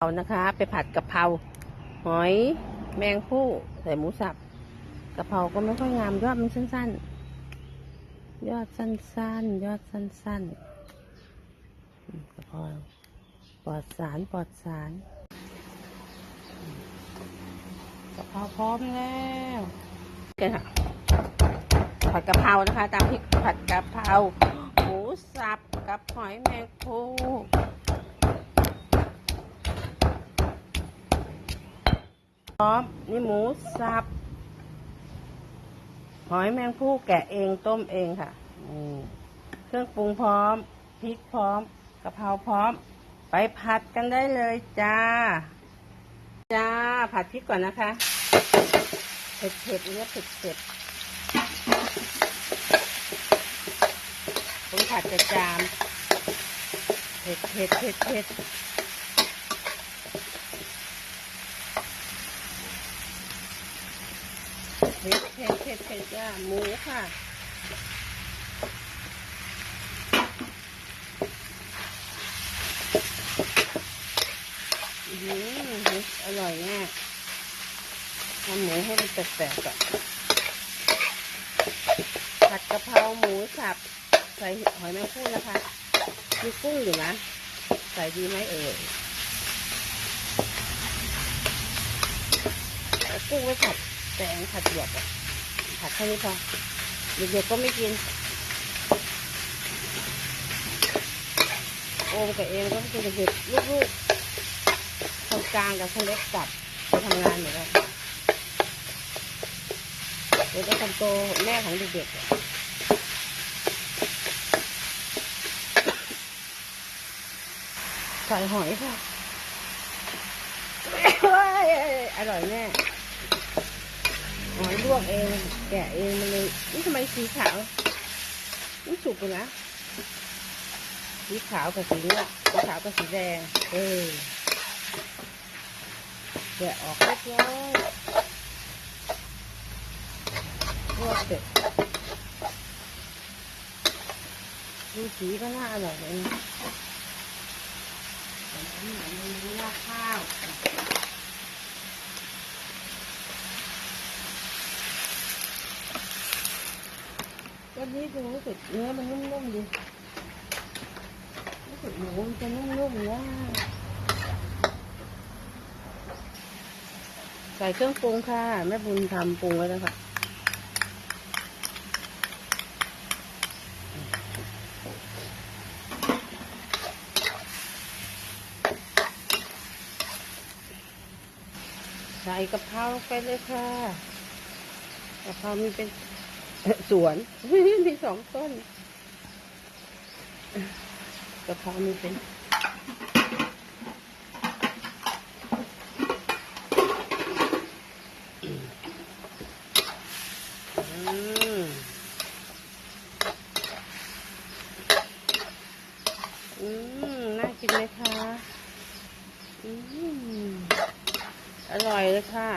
เอานะคะ ไปผัดกะเพราหอยแมงผู้ใส่หมูสับกะเพราก็ไม่ค่อยงามยอดมันสั้นๆ ยอดสั้นๆ ยอดสั้นๆกะเพราปลอดสารปลอดสารกะเพราพร้อมแล้วกันค่ะผัดกะเพรานะคะตามที่ผัดกะเพราหมูสับกับหอยแมงผู้ พร้อมนี่หมูสับหอยแมงผู้แกะเองต้มเองค่ะเครื่องปรุงพร้อมพริกพร้อมกะเพราพร้อม ไปผัดกันได้เลยจ้า จ้าผัดพริกก่อนนะคะ เผ็ดเผ็ดเนื้อเผ็ดเผ็ดผมผัดจะจามเผ็ดเผ็ดเผ็ดเผ็ด ผ็ดเผ็ดเผ็ดเผ็ดจ้าหมูค่ะอืมอร่อยมากทำหมูให้มันแตกๆก่อนผัดกะเพราหมูสับ ใส่หอยแมงพู่นะคะ มีกุ้งอยู่นะ ใส่ดีไหมเอ่ยเอกุ้งไว้ผัด แตงผัดหยวกอะผัดแค่นี้พอเด็กๆก็ไม่กิน โอมกับเองก็กินเด็กๆลูกๆคนกลางกับคนเล็กกลับไปทำงานเหมือนกันเดี๋ยวจะทำโตแม่ของเด็กๆใส่หอยค่ะอร่อยแน่ หอยลวกเอง แกะเองมันเลยนี่ทำไมสีขาวนี่สุกเลยนะสีขาวกับสีเนื้อสีขาวกับสีแดง เออแกะออกเรียบร้อยลวกเสร็จดูสีก็น่าอร่อยเลยนะอันนี้เหมือนมันราดข้า ววันนี้ดูรู้สึกเนื้อมันนุ่มๆดีรู้สึกหมูมันจะนุ่มๆนะใส่เครื่องปรุงค่ะ แม่บุญทำปรุงไว้แล้วค่ะใส่กะเพราไปเลยค่ะกะเพรามีเป็น สวน มีสองต้นกระเพรามีเป็นอืมอืม น่ากินไหมคะ อืม อร่อยเลยค่ะ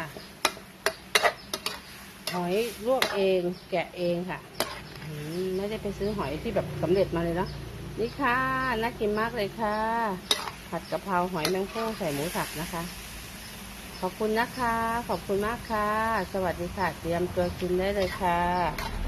หอยลวกเองแกะเองค่ะไม่ได้ไปซื้อหอยที่แบบสำเร็จมาเลยนะนี่ค่ะน่ากินมากเลยค่ะ ผัดกะเพราหอยแมงโ่ใส่หมูสับนะคะ ขอบคุณนะคะ ขอบคุณมากค่ะ สวัสดีค่ะ เตรียมตัวกินได้เลยค่ะ